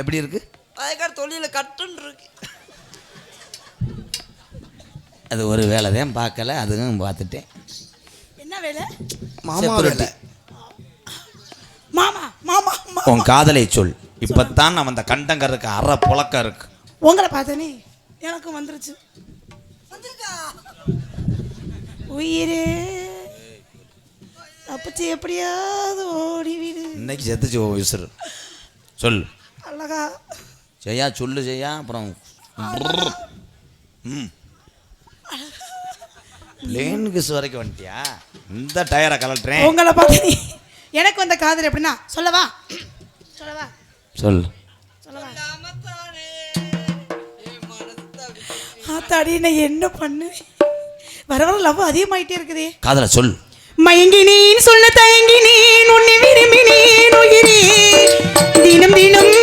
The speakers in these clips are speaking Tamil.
எப்படி இருக்கு? வயக்காடு தொழில கட்டுன்னு இருக்கு. அது ஒரு வேலை தான் பார்க்கல அதுவும் பார்த்துட்டேன். என்ன வேலை? மாமா. வேலை. மாமா மாமா. உன் காதலை சொல். இப்பத்தான் நம்ம அந்த கண்டங்க இருக்கு அரை புழக்கம் இருக்கு. உங்களை பார்த்தனே எனக்கும் வந்துருச்சு. வந்திருக்கா? உயிரே. தப்பிச்சு எப்படியாவது ஓடி விடு இன்னைக்கு செத்துச்சு விசிறு சொல். அழகா. ஜெயா சொல்லு ஜெயா அப்புறம். ம். பிளேன் கிஸ் வரைக்கும் வந்துட்டியா? இந்த டயரை கலட்டுறேன் உங்களை பார்த்தனே எனக்கு வந்த காதல் எப்படின்னா சொல்லவா? சொல்லவா? சொல் சொல்லவா? ஆத்தாடி நான் என்ன பண்ணு? வர வர லவ் அதிகமாயிட்டே இருக்குதே. காதலை சொல் மயங்கினேன் சொல்ல தயங்கினேன் உன்னை விரும்பினேன் உயிரே. தினம் தினம்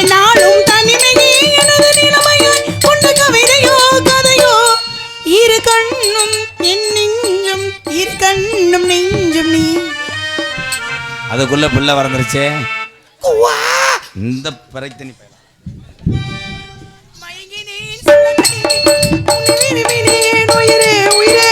காணலாம் என்னாலும் தனிமையே எனது நிலைமையாய் கொண்ட கவிதையோ கதையோ இரு கண்ணும் என் நெஞ்சும் இரு கண்ணும் நெஞ்சும் நீ அதுக்குள்ள பிள்ளை வளர்ந்துருச்சே! இந்த பிறைத்தனி. மயங்கினேன் உயிரே, உயிரே.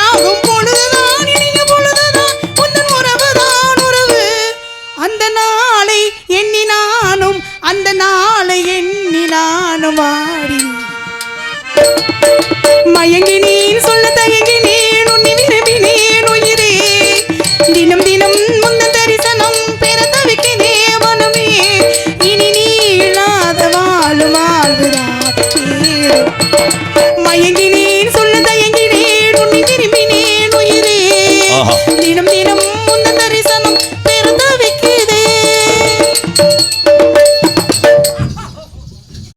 ஒன்றாகும் பொழுதுதான் இனிய பொழுதுதான் உந்தன் உறவுதான் உறவு. அந்த நாளை எண்ணி நானும் அந்த நாளை எண்ணி நானும் மயங்கி நீர் சொல்ல தயங்கி நீர் உன்னை நீர் உயிரே. தினம் தினம் முன்ன தரிசனம் பெற தவிக்கினே மனமே இனி நீ இல்லாத வாழும் வாழ்வுதான் மயங்கி